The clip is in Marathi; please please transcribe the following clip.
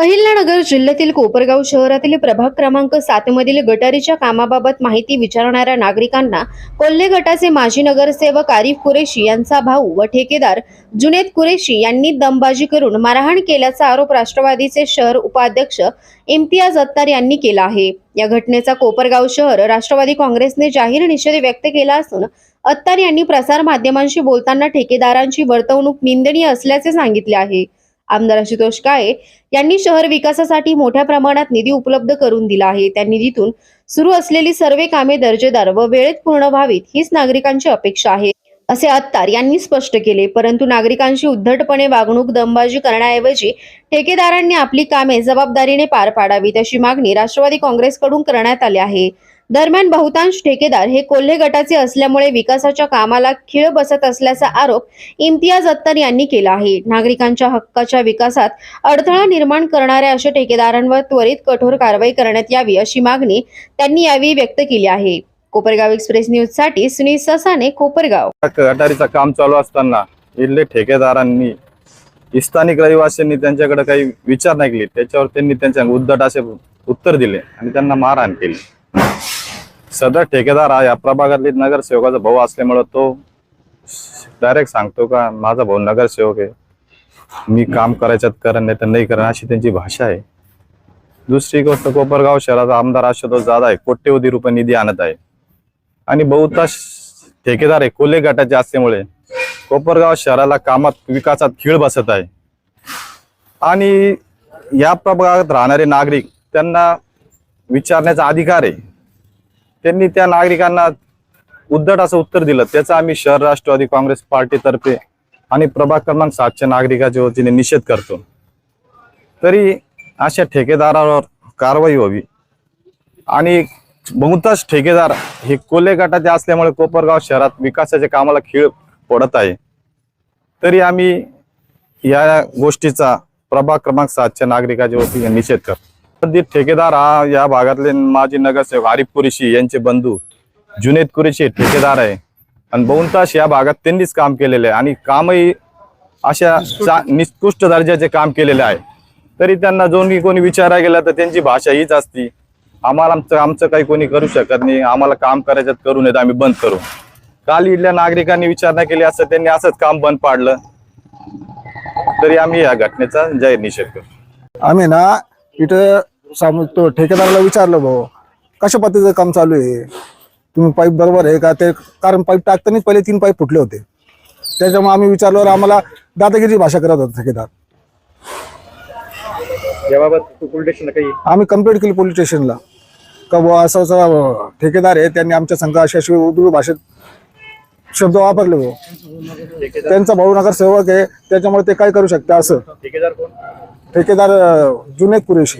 अहिल्यानगर जिल्ह्यातील कोपरगाव शहरातील प्रभाग क्रमांक सात मधील गटारीच्या कामाबाबत माहिती विचारणाऱ्या नागरिकांना कोल्हे गटाचे माजी नगरसेवक आरिफ कुरेशी यांचा भाऊ व ठेकेदार जुनेद कुरेशी यांनी दमबाजी करून मारहाण केल्याचा आरोप राष्ट्रवादीचे शहर उपाध्यक्ष इम्तियाज अत्तार यांनी केला आहे. या घटनेचा कोपरगाव शहर राष्ट्रवादी काँग्रेसने जाहीर निषेध व्यक्त केला असून अत्तार यांनी प्रसार माध्यमांशी बोलताना ठेकेदारांची वर्तवणूक निंदनीय असल्याचे सांगितले आहे. आमदार आशुतोष काळे यांनी शहर विकासासाठी मोठ्या प्रमाणात निधी उपलब्ध करून दिला आहे. त्या निधीतून सुरू असलेली सर्व कामे दर्जेदार व वेळेत पूर्ण व्हावीत हीच नागरिकांची अपेक्षा आहे. असे अत्तार यांनी स्पष्ट केले. परंतु नागरिकांशी उद्धटपणे वागणूक दमबाजी करण्याऐवजी ठेकेदारांनी आपली कामे जबाबदारीने पार पाडावीत अशी मागणी राष्ट्रवादी काँग्रेसकडून करण्यात आली आहे. दरम्यान बहुतांश ठेकेदार हे कोल्हे गटाचे असल्यामुळे विकासाच्या कामाला खिळ बसत असल्याचा आरोप इम्तियाज अत्तर यांनी केला आहे. नागरिकांच्या हक्काच्या विकासात अडथळा निर्माण करणाऱ्या अशा ठेकेदारांवर त्वरित कठोर कारवाई करण्यात यावी अशी मागणी त्यांनी यावेळी व्यक्त केली आहे. कोपरगाव एक्सप्रेस न्यूजसाठी सुनील ससाने कोपरगाव. गटारीचं काम चालू असताना इथले ठेकेदारांनी स्थानिक रहिवाशांनी त्यांच्याकडे काही विचार नाही केले. त्याच्यावर त्यांनी त्यांच्या उद्धट असे उत्तर दिले आणि त्यांना मारहाण केली. सदर ठेकेदार हा या प्रभागातील नगरसेवकाचा भाऊ असल्यामुळं तो डायरेक्ट सांगतो का माझा भाऊ नगरसेवक आहे. मी काम करायच्यात करण नाही तर नाही करण अशी त्यांची भाषा आहे. दुसरी गोष्ट कोपरगाव शहराचा आमदार आशुतोष जादा आहे. कोट्यवधी रुपये निधी आणत आहे. आणि बहुतांश ठेकेदार आहे कोल्हे गटाचे असल्यामुळे कोपरगाव शहराला कामात विकासात खीळ बसत आहे. आणि या प्रभागात राहणारे नागरिक त्यांना विचारण्याचा अधिकार आहे. त्यांनी त्या नागरिकांना उद्धट असं उत्तर दिलं. त्याचा आम्ही शहर राष्ट्रवादी काँग्रेस पार्टीतर्फे आणि प्रभाग क्रमांक सातच्या नागरिकाच्या वतीने निषेध करतो. तरी अशा ठेकेदारावर कारवाई व्हावी आणि बहुतांश ठेकेदार हे कोल्हे गटाचे असल्यामुळे कोपरगाव शहरात विकासाच्या कामाला खीळ पडत आहे. तरी आम्ही या गोष्टीचा प्रभाग क्रमांक सातच्या नागरिकाच्या वतीने निषेध करतो. ठेकेदार हा या भागातले माजी नगरसेवक आरिफ कुरेशी यांचे बंधू जुनेद कुरेशी ठेकेदार आहे. आणि बहुतांश या भागात त्यांनीच काम केलेले आहे आणि कामही अशा निकृष्ट दर्जाचे काम केलेले आहे. तरी त्यांना जोनी कोणी विचारायला गेला तर त्यांची भाषा हीच असती. आम्हाला आमचं आमचं काही कोणी करू शकत नाही. आम्हाला काम करायच्यात करू नये तर आम्ही बंद करू. काल इथल्या नागरिकांनी विचारणा केली असं त्यांनी असंच काम बंद पाडलं. तरी आम्ही या घटनेचा जाहीर निषेध करतो आम्ही ना इथं साम तो ठेकेदाराला विचारलं भाऊ कशा पद्धतीचं काम चालू आहे? तुम्ही पाईप बरोबर आहे का? ते कारण पाईप टाकतानाच पहिले तीन पाईप फुटले होते. त्याच्यामुळे आम्ही विचारल्यावर आम्हाला दादागिरी भाषा करत होता ठेकेदार. याबाबत पोलीस स्टेशनला काही? आम्ही कंप्लेंट केली पोलीस स्टेशनला. का बुवा असं असं ठेकेदार आहे त्यांनी आमच्या संघ अशा अशी उर्दू भाषेत शब्द वापरले भाऊ त्यांचा भाऊ नगर सेवक आहे त्याच्यामुळे ते काय करू शकते असं. ठेकेदार कोण? ठेकेदार अं, जुनेद कुरेशी.